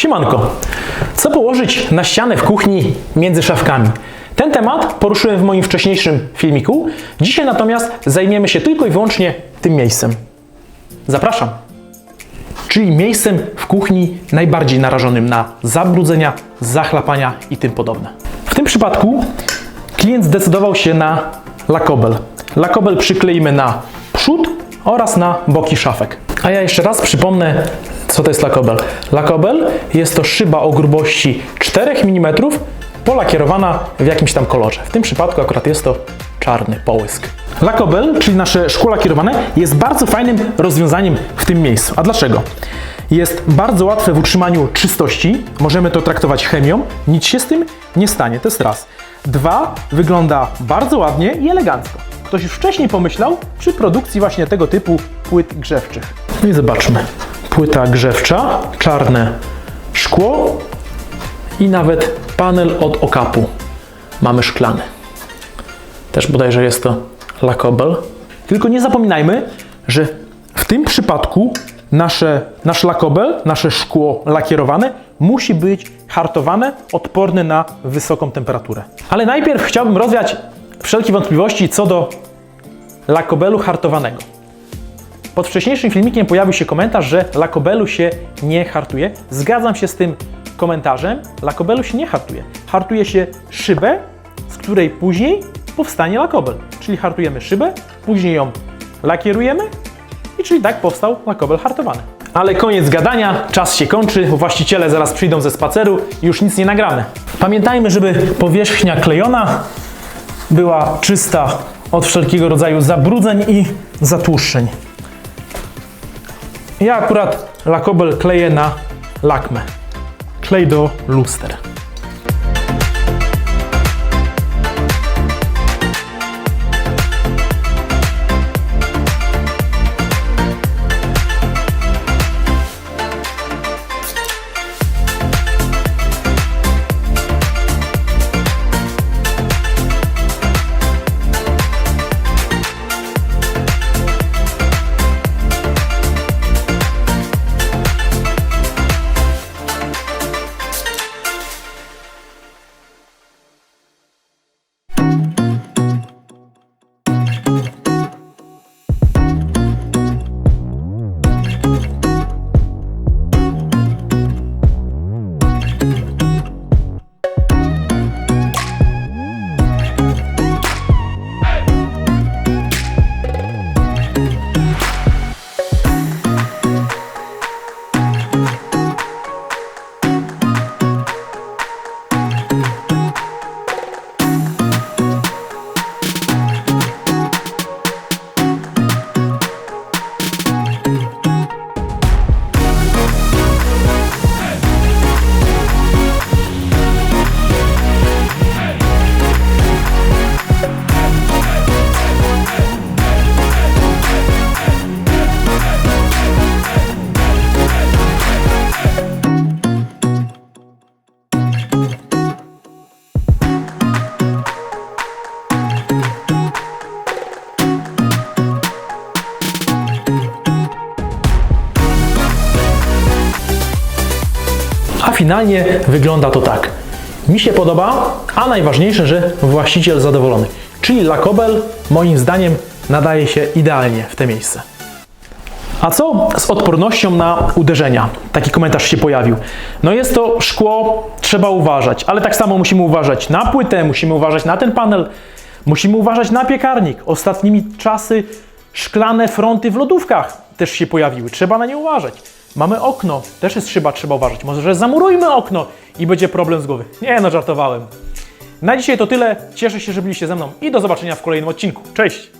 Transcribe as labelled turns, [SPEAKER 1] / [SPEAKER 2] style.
[SPEAKER 1] Siemanko, co położyć na ścianę w kuchni między szafkami? Ten temat poruszyłem w moim wcześniejszym filmiku. Dzisiaj natomiast zajmiemy się tylko i wyłącznie tym miejscem. Zapraszam. Czyli miejscem w kuchni najbardziej narażonym na zabrudzenia, zachlapania i tym podobne. W tym przypadku klient zdecydował się na lakobel. Lakobel przykleimy na przód oraz na boki szafek. A ja jeszcze raz przypomnę, co to jest lakobel. Lakobel jest to szyba o grubości 4 mm polakierowana w jakimś tam kolorze. W tym przypadku akurat jest to czarny połysk. Lakobel, czyli nasze szkło lakierowane, jest bardzo fajnym rozwiązaniem w tym miejscu. A dlaczego? Jest bardzo łatwe w utrzymaniu czystości, możemy to traktować chemią, nic się z tym nie stanie, to jest raz. Dwa, wygląda bardzo ładnie i elegancko. Ktoś już wcześniej pomyślał przy produkcji właśnie tego typu płyt grzewczych. No i zobaczmy. Płyta grzewcza, czarne szkło i nawet panel od okapu mamy szklany. Też bodajże jest to lakobel. Tylko nie zapominajmy, że w tym przypadku nasze, nasz lakobel, nasze szkło lakierowane musi być hartowane, odporne na wysoką temperaturę. Ale najpierw chciałbym rozwiać wszelkie wątpliwości co do lakobelu hartowanego. Pod wcześniejszym filmikiem pojawił się komentarz, że lakobelu się nie hartuje. Zgadzam się z tym komentarzem. Lakobelu się nie hartuje. Hartuje się szybę, z której później powstanie lakobel. Czyli hartujemy szybę, później ją lakierujemy i czyli tak powstał lakobel hartowany. Ale koniec gadania, czas się kończy, właściciele zaraz przyjdą ze spaceru i już nic nie nagramy. Pamiętajmy, żeby powierzchnia klejona była czysta od wszelkiego rodzaju zabrudzeń i zatłuszczeń. Ja akurat lakobel kleję na lakmę. Klej do luster. A finalnie wygląda to tak. Mi się podoba, a najważniejsze, że właściciel zadowolony. Czyli lakobel moim zdaniem nadaje się idealnie w te miejsce. A co z odpornością na uderzenia? Taki komentarz się pojawił. No jest to szkło, trzeba uważać, ale tak samo musimy uważać na płytę, musimy uważać na ten panel, musimy uważać na piekarnik. Ostatnimi czasy szklane fronty w lodówkach też się pojawiły, trzeba na nie uważać. Mamy okno, też jest szyba, trzeba uważać. Może zamurujmy okno i będzie problem z głowy. Nie no, żartowałem. Na dzisiaj to tyle. Cieszę się, że byliście ze mną i do zobaczenia w kolejnym odcinku. Cześć!